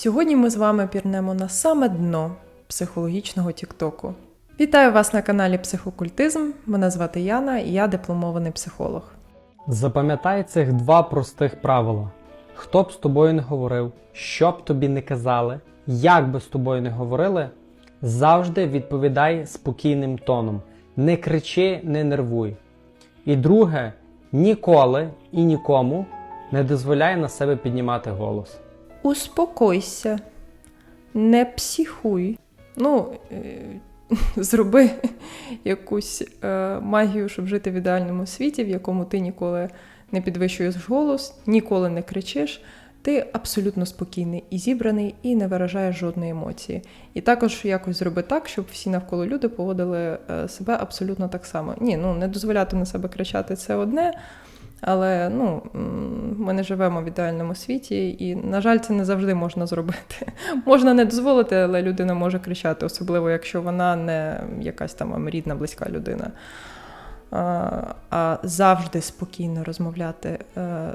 Сьогодні ми з вами пірнемо на саме дно психологічного Тіктоку. Вітаю вас на каналі Психокультизм. Мене звати Яна і я дипломований психолог. Запам'ятай цих два простих правила: хто б з тобою не говорив, що б тобі не казали, як би з тобою не говорили, завжди відповідай спокійним тоном. Не кричи, не нервуй. І друге, ніколи і нікому не дозволяй на себе піднімати голос. Успокойся, не психуй. Ну, е, зроби якусь е, магію, щоб жити в ідеальному світі, в якому ти ніколи не підвищуєш голос, ніколи не кричиш. Ти абсолютно спокійний і зібраний, і не виражаєш жодної емоції. І також якось зроби так, щоб всі навколо люди поводили е, себе абсолютно так само. Ні, ну не дозволяти на себе кричати це одне. Але ну, ми не живемо в ідеальному світі, і, на жаль, це не завжди можна зробити. Можна не дозволити, але людина може кричати, особливо якщо вона не якась там рідна, близька людина. А, завжди спокійно розмовляти е,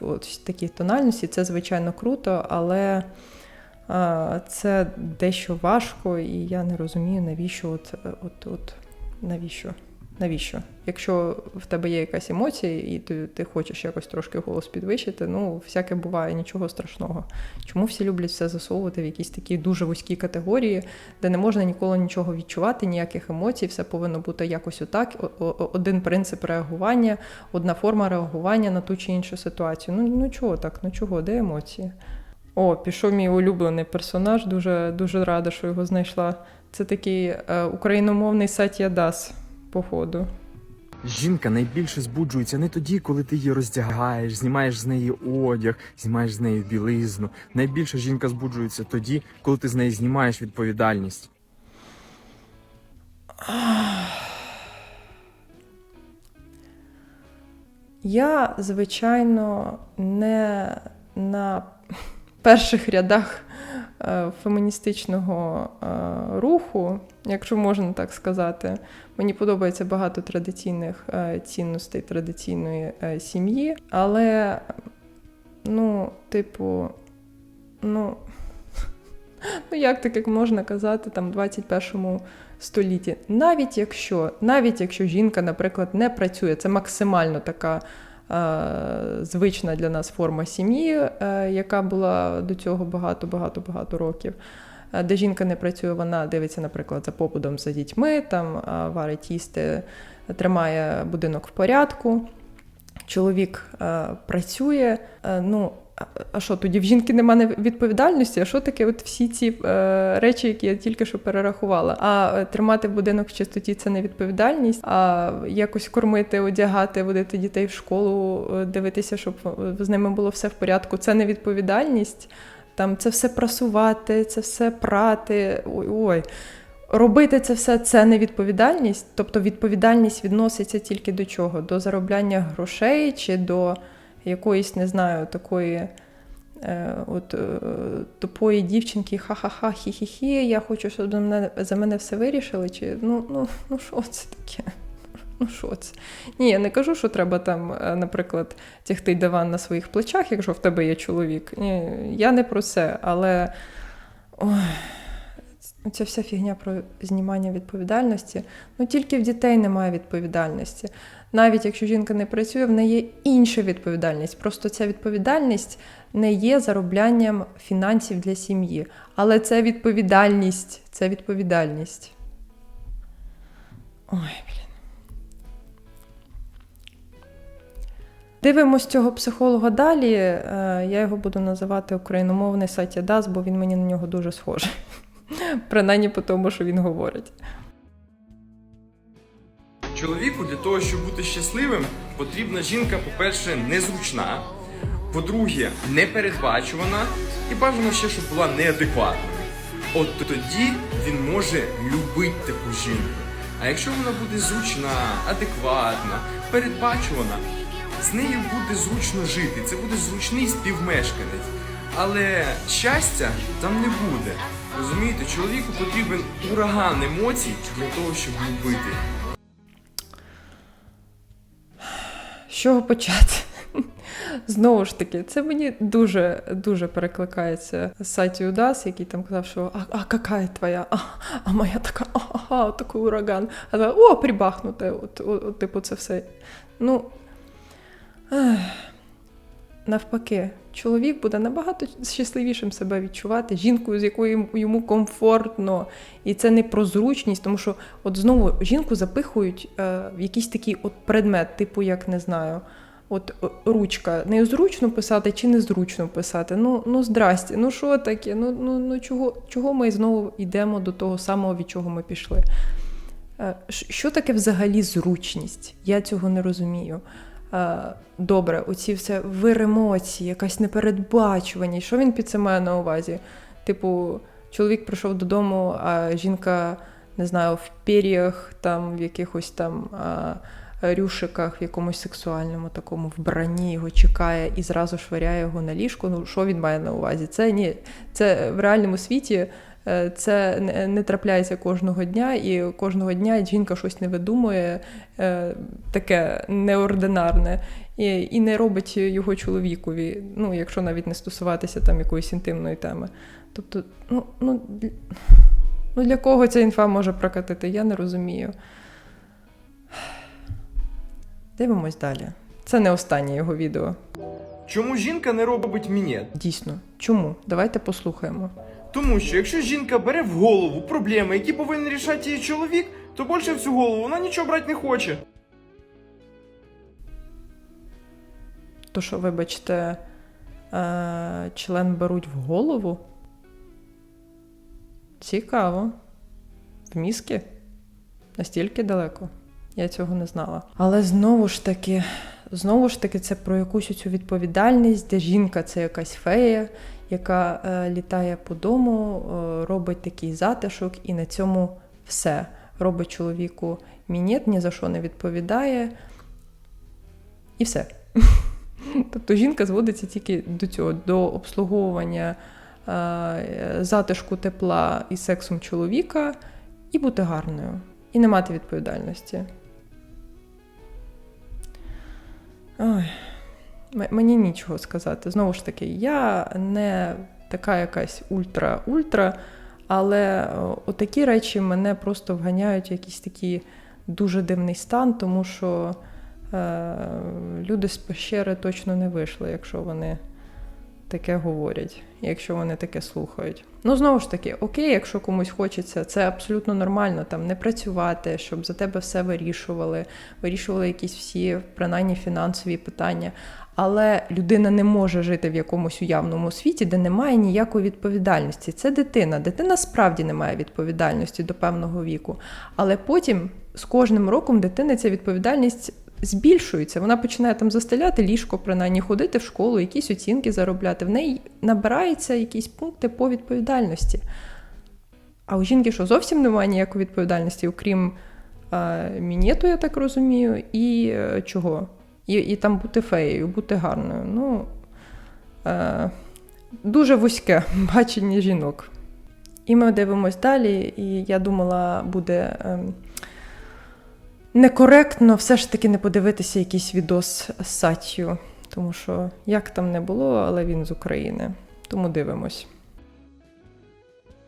в такій тональності, це звичайно круто, але це дещо важко, і я не розумію, навіщо от, от, от навіщо. Навіщо? Якщо в тебе є якась емоція, і ти, ти хочеш якось трошки голос підвищити, ну всяке буває, нічого страшного. Чому всі люблять все засовувати в якісь такі дуже вузькі категорії, де не можна ніколи нічого відчувати, ніяких емоцій, все повинно бути якось отак. Один принцип реагування, одна форма реагування на ту чи іншу ситуацію. Ну, ну чого так? Ну чого, де емоції? О, пішов мій улюблений персонаж, дуже, дуже рада, що його знайшла. Це такий е, україномовний Сатія Дас, походу. Жінка найбільше збуджується не тоді, коли ти її роздягаєш, знімаєш з неї одяг, знімаєш з неї білизну. Найбільше жінка збуджується тоді, коли ти з неї знімаєш відповідальність. Я, звичайно, не на перших рядах е, феміністичного е, руху, якщо можна так сказати. Мені подобається багато традиційних е, цінностей традиційної сім'ї, але, ну, типу, ну, ну як так можна казати там в 21 столітті? Навіть якщо, навіть якщо жінка, наприклад, не працює, це максимально така звична для нас форма сім'ї, е, яка була до цього багато-багато-багато років. Е, Де жінка не працює, вона дивиться, наприклад, за побудом за дітьми, там е, варить їсти, тримає будинок в порядку. Чоловік е, працює. Е, ну, а- що, тоді в жінки немає відповідальності? А що таке от всі ці е, речі, які я тільки що перерахувала? А е, тримати будинок в чистоті це не відповідальність, а якось кормити, одягати, водити дітей в школу, е, дивитися, щоб з ними було все в порядку. Це не відповідальність. Там це все прасувати, це все прати. Ой, ой. Робити це все це не відповідальність, тобто відповідальність відноситься тільки до чого? До заробляння грошей чи до якоїсь, не знаю, такої е, от, е, тупої дівчинки, ха-ха-ха, хі-хі-хі, я хочу, щоб за мене, за мене все вирішили. Чи ну, ну, ну що це таке? Ну що це? Ні, я не кажу, що треба там, е, наприклад, тягти диван на своїх плечах, якщо в тебе є чоловік. Ні, я не про це, але. Ой. Ця вся фігня про знімання відповідальності. Ну тільки в дітей немає відповідальності. Навіть якщо жінка не працює, в неї є інша відповідальність. Просто ця відповідальність не є зароблянням фінансів для сім'ї. Але це відповідальність. Це відповідальність. Ой, блін. Дивимось цього психолога далі. Е, Я його буду називати україномовний Сатя Дас, бо він мені на нього дуже схожий. Принаймні по тому, що він говорить. Чоловіку для того, щоб бути щасливим, потрібна жінка, по-перше, незручна, по-друге, непередбачувана і бажано ще, щоб була неадекватною. От тоді він може любити таку жінку. А якщо вона буде зручна, адекватна, передбачувана, з нею буде зручно жити. Це буде зручний співмешканець. Але щастя там не буде. Розумієте, чоловіку потрібен ураган емоцій для того, щоб любити. З чого почати? Знову ж таки, це мені дуже дуже перекликається з Саті Удас, який там казав, що а, а яка твоя? А, а моя така, ага, такий ураган. А та, о, прибахнуте, от, от, от, типу, це все. Ну, ех, навпаки, чоловік буде набагато щасливішим себе відчувати, жінкою, з якою йому комфортно. І це не про зручність, тому що от знову жінку запихують е, в якийсь такий от предмет, типу, як не знаю. От ручка, нею зручно писати чи незручно писати. Ну, ну здрасте, ну що таке? Ну, ну, ну чого, чого ми знову йдемо до того самого, від чого ми пішли? Е, Що таке взагалі зручність? Я цього не розумію. Е, Добре, оці все вир емоцій, якась непередбачуваність. Що він під це має на увазі? Типу, чоловік прийшов додому, а жінка, не знаю, в пір'ях, там, в якихось там рюшиках, в якомусь сексуальному такому вбранні його чекає і зразу швиряє його на ліжко. Ну, що він має на увазі? Це ні, це в реальному світі. Е, Це не- трапляється кожного дня, і кожного дня жінка щось не видумує е, таке неординарне і, і не робить його чоловікові, ну, якщо навіть не стосуватися там якоїсь інтимної теми. Тобто, ну, ну, ну для кого ця інфа може прокатити, я не розумію. Дивимось далі. Це не останнє його відео. Чому жінка не робить мінет? Дійсно. Чому? Давайте послухаємо. Тому що якщо жінка бере в голову проблеми, які повинен рішати її чоловік, то більше в цю голову вона нічого брати не хоче. То що, вибачте, е, член беруть в голову? Цікаво. В мізки? Настільки далеко. Я цього не знала. Але знову ж таки, знову ж таки, це про якусь цю відповідальність, де жінка це якась фея, яка е, літає по дому, е, робить такий затишок, і на цьому все. Робить чоловіку мінет, ні за що не відповідає. І все. Тобто жінка зводиться тільки до цього, до обслуговування е, затишку тепла і сексом чоловіка, і бути гарною, і не мати відповідальності. Ой, мені нічого сказати. Знову ж таки, я не така якась ультра-ультра, але такі речі мене просто вганяють в якийсь такий дуже дивний стан, тому що е, люди з пещери точно не вийшли, якщо вони таке говорять, якщо вони таке слухають. Ну, знову ж таки, окей, якщо комусь хочеться, це абсолютно нормально, там не працювати, щоб за тебе все вирішували, вирішували якісь всі, принаймні, фінансові питання. Але людина не може жити в якомусь уявному світі, де немає ніякої відповідальності. Це дитина. Дитина справді не має відповідальності до певного віку. Але потім з кожним роком дитини ця відповідальність збільшується. Вона починає там застеляти ліжко, принаймні ходити в школу, якісь оцінки заробляти. В неї набираються якісь пункти по відповідальності. А у жінки що зовсім немає ніякої відповідальності, окрім е, мінету, я так розумію, і е, чого? І, і там бути феєю, бути гарною. Ну, е, дуже вузьке бачення жінок. І ми дивимось далі, і я думала, буде. Е, некоректно все ж таки не подивитися якийсь відос з Сатію, тому що як там не було, але він з України. Тому дивимось.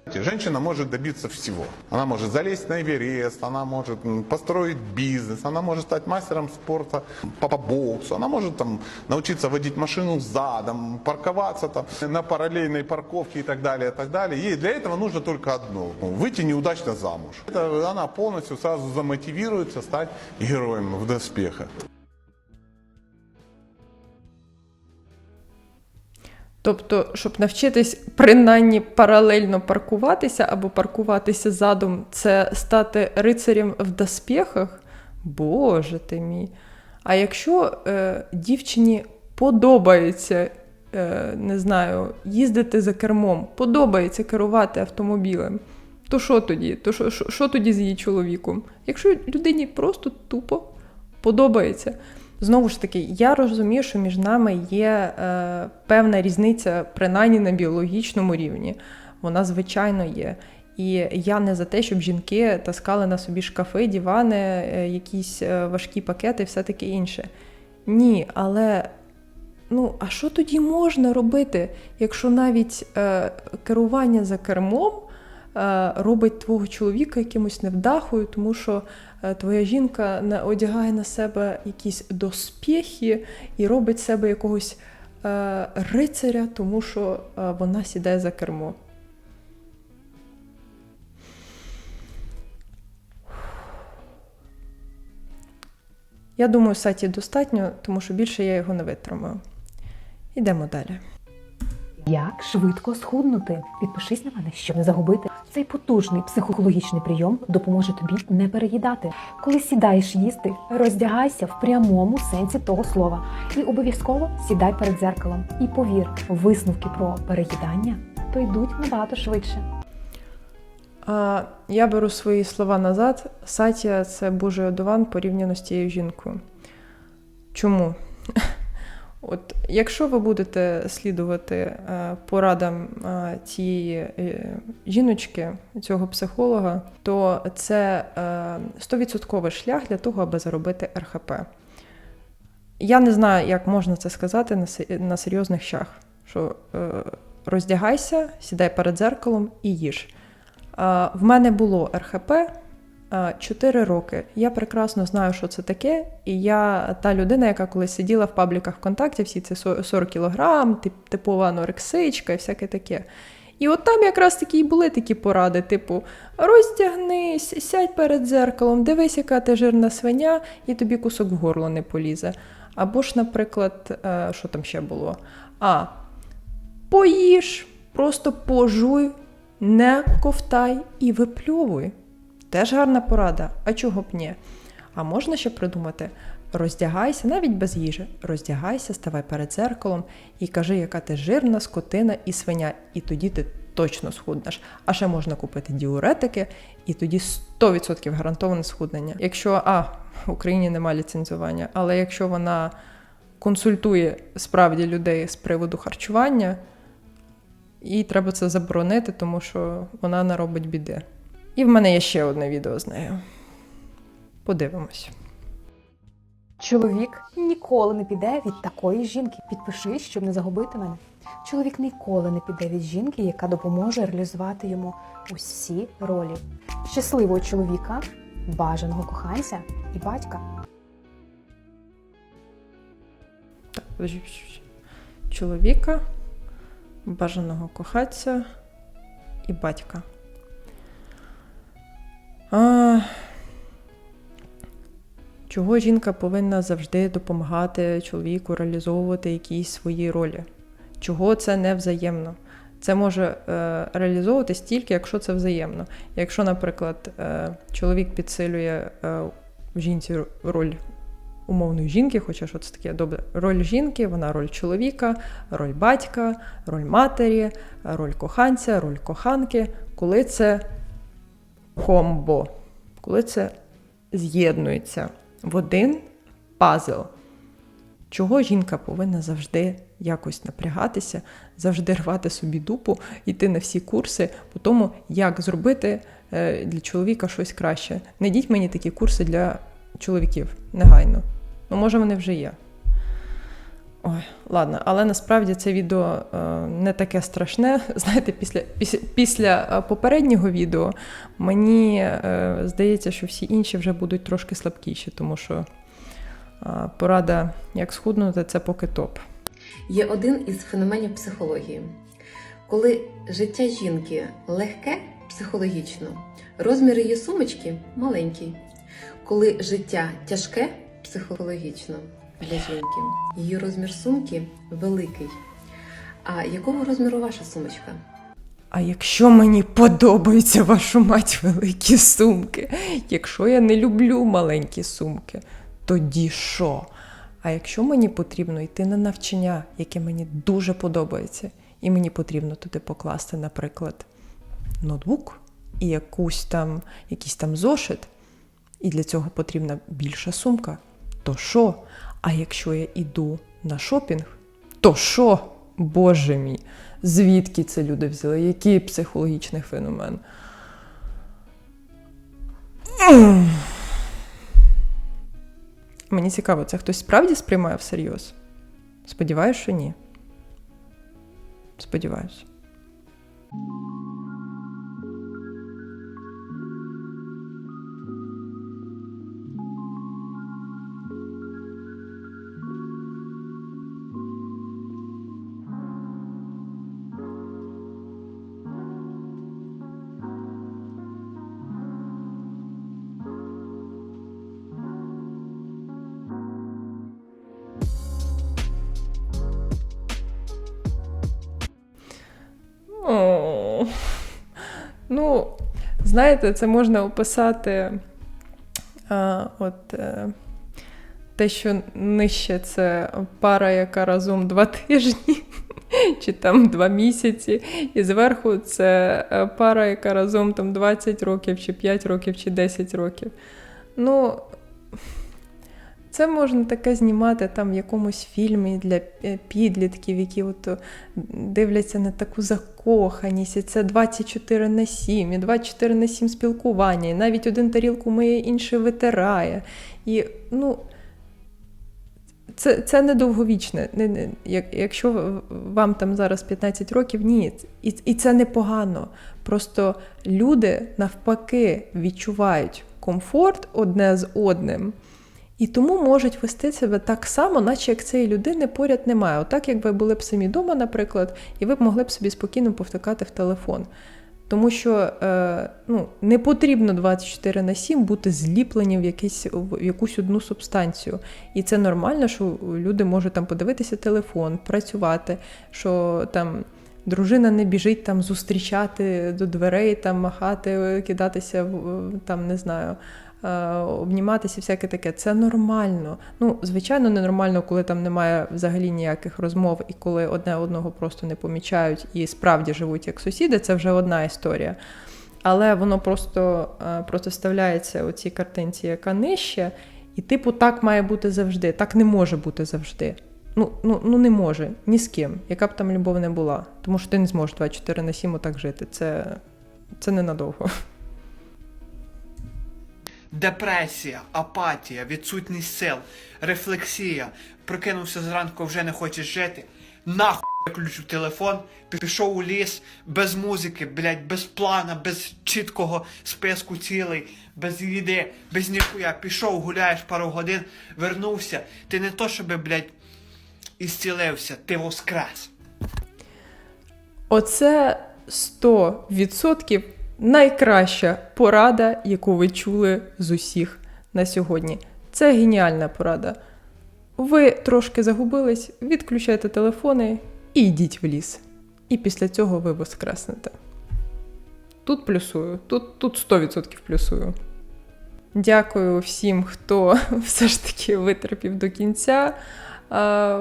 Женщина может добиться всего. Она может залезть на Эверест, она может построить бизнес, она может стать мастером спорта по, по боксу, она может там научиться водить машину задом, парковаться там на параллельной парковке и так далее, и так далее. Ей для этого нужно только одно – ну, выйти неудачно замуж. Это она полностью сразу замотивируется стать героем в доспехах. Тобто, щоб навчитись принаймні паралельно паркуватися або паркуватися задом, це стати рицарем в доспехах? Боже ти мій. А якщо е, дівчині подобається, е, не знаю, їздити за кермом, подобається керувати автомобілем, то що тоді? То що, що, що тоді з її чоловіком? Якщо людині просто тупо подобається. Знову ж таки, я розумію, що між нами є е, певна різниця, принаймні на біологічному рівні. Вона, звичайно, є. І я не за те, щоб жінки таскали на собі шкафи, дивани, е, якісь е, важкі пакети і все таке інше. Ні, але ну, а що тоді можна робити, якщо навіть е, керування за кермом е, робить твого чоловіка якимось невдахою, тому що твоя жінка не одягає на себе якісь доспіхи і робить себе якогось е, рицаря, тому що е, вона сідає за кермо. Я думаю, саті достатньо, тому що більше я його не витримаю. Ідемо далі. Як швидко схуднути? Підпишись на мене, щоб не загубити. Цей потужний психологічний прийом допоможе тобі не переїдати. Коли сідаєш їсти, роздягайся в прямому сенсі того слова. І обов'язково сідай перед дзеркалом. І повір, висновки про переїдання то йдуть набагато швидше. А, я беру свої слова назад. Сатія це Божий одуван порівняно з тією жінкою. Чому? От, якщо ви будете слідувати е, порадам е, цієї е, жіночки, цього психолога, то це е, 100% шлях для того, аби заробити РХП. Я не знаю, як можна це сказати на, серйозних щах. Що е, роздягайся, сідай перед дзеркалом і їж. В мене було РХП 4 роки. Я прекрасно знаю, що це таке. І я та людина, яка колись сиділа в пабліках ВКонтакті, всі це 40 кілограм, тип, типова анорексичка і всяке таке. І от там якраз такі і були такі поради: типу, роздягнись, сядь перед дзеркалом, дивись, яка ти жирна свиня, і тобі кусок в горло не полізе. Або ж, наприклад, е, що там ще було? А, поїж, просто пожуй, не ковтай і випльовуй. Теж гарна порада. А чого б ні? А можна ще придумати: роздягайся, навіть без їжі. Роздягайся, ставай перед зеркалом і кажи, яка ти жирна, скотина і свиня. І тоді ти точно схуднеш. А ще можна купити діуретики, і тоді 100% гарантоване схуднення. Якщо а в Україні немає ліцензування, але якщо вона консультує справді людей з приводу харчування, і треба це заборонити, тому що вона наробить біди. І в мене є ще одне відео з нею. Подивимось. Чоловік ніколи не піде від такої жінки. Підпишись, щоб не загубити мене. Чоловік ніколи не піде від жінки, яка допоможе реалізувати йому усі ролі щасливого чоловіка, бажаного коханця і батька. Так, чоловіка, бажаного кохатця і батька. А, чого жінка повинна завжди допомагати чоловіку реалізовувати якісь свої ролі? Чого це не взаємно? Це може е, реалізовуватись тільки, якщо це взаємно. Якщо, наприклад, е, чоловік підсилює е, жінці роль умовної жінки, хоча що це таке добре. Роль жінки, вона роль чоловіка, роль батька, роль матері, роль коханця, роль коханки, коли це комбо, коли це з'єднується в один пазл. Чого жінка повинна завжди якось напрягатися, завжди рвати собі дупу, йти на всі курси по тому, як зробити е, для чоловіка щось краще. Не йдіть мені такі курси для чоловіків негайно. Ну, може, вони вже є. Ой, ладно, але насправді це відео е, не таке страшне. Знаєте, після, після, після е, попереднього відео мені е, здається, що всі інші вже будуть трошки слабкіші, тому що порада, як схуднути, це поки топ. Є один із феноменів психології. Коли життя жінки легке психологічно, розмір її сумочки маленький. Коли життя тяжке психологічно для жінки, її розмір сумки великий. А якого розміру ваша сумочка? А якщо мені подобаються вашу мать великі сумки, якщо я не люблю маленькі сумки, тоді що? А якщо мені потрібно йти на навчання, яке мені дуже подобається, і мені потрібно туди покласти, наприклад, ноутбук і якусь там, якийсь там зошит, і для цього потрібна більша сумка, то що? А якщо я йду на шопінг, то що? Боже мій, звідки це люди взяли? Який психологічний феномен? Мені цікаво, це хтось справді сприймає всерйоз Сподіваюсь, що ні. Сподіваюсь. Ну, знаєте, це можна описати. А, от, е, те, що нижче, це пара, яка разом два тижні, чи там два місяці, і зверху це е, пара, яка разом там 20 років, чи 5 років, чи 10 років. Ну, це можна таке знімати там в якомусь фільмі для е, підлітків, які от е, дивляться на таку закоханість. І це 24 на 7, і 24 на 7 спілкування, і навіть один тарілку миє, інший витирає. І, ну, це, це не, якщо вам там зараз 15 років, ні. І, і це непогано. Просто люди навпаки відчувають комфорт одне з одним. І тому можуть вести себе так само, наче як цієї людини поряд немає. Отак, як ви були б самі вдома, наприклад, і ви б могли б собі спокійно повтикати в телефон. Тому що е, ну, не потрібно 24 на 7 бути зліплені в, якийсь, в якусь одну субстанцію. І це нормально, що люди можуть там подивитися телефон, працювати, що там. Дружина не біжить там зустрічати до дверей, там махати, кидатися в там, не знаю, е, обніматися, всяке таке. Це нормально. Ну, звичайно, ненормально, коли там немає взагалі ніяких розмов, і коли одне одного просто не помічають і справді живуть як сусіди, це вже одна історія. Але воно просто е, протиставляється у цій картинці, яка нижче, і типу так має бути завжди. Так не може бути завжди. Ну, ну, ну не може ні з ким, яка б там любов не була. Тому що ти не зможеш 24 на 7 отак жити. Це, це ненадовго. Депресія, апатія, відсутність сил, рефлексія. Прокинувся зранку, вже не хочеш жити. Нахуй включив телефон, пішов у ліс без музики, блядь, без плана, без чіткого списку цілей, без їди, без ніхуя. Пішов, гуляєш пару годин, вернувся. Ти не то, щоби, блядь, ісцілився, ти воскрес. Оце 100% найкраща порада, яку ви чули з усіх на сьогодні. Це геніальна порада. Ви трошки загубились, відключайте телефони і йдіть в ліс. І після цього ви воскреснете. Тут плюсую, тут, тут 100% плюсую. Дякую всім, хто все ж таки витерпів до кінця.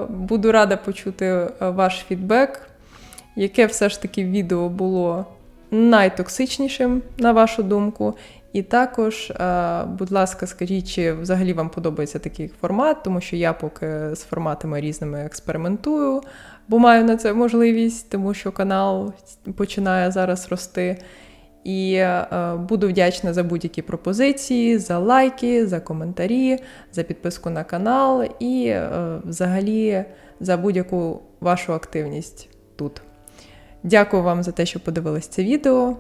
Буду рада почути е, ваш фідбек, яке все ж таки відео було найтоксичнішим, на вашу думку. І також, е, будь ласка, скажіть, чи взагалі вам подобається такий формат, тому що я поки з форматами різними експериментую, бо маю на це можливість, тому що канал починає зараз рости. І е, буду вдячна за будь-які пропозиції, за лайки, за коментарі, за підписку на канал і е, взагалі за будь-яку вашу активність тут. Дякую вам за те, що подивились це відео.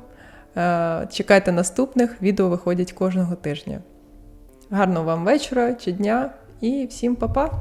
Е, Чекайте наступних, відео виходять кожного тижня. Гарного вам вечора чи дня і всім па-па!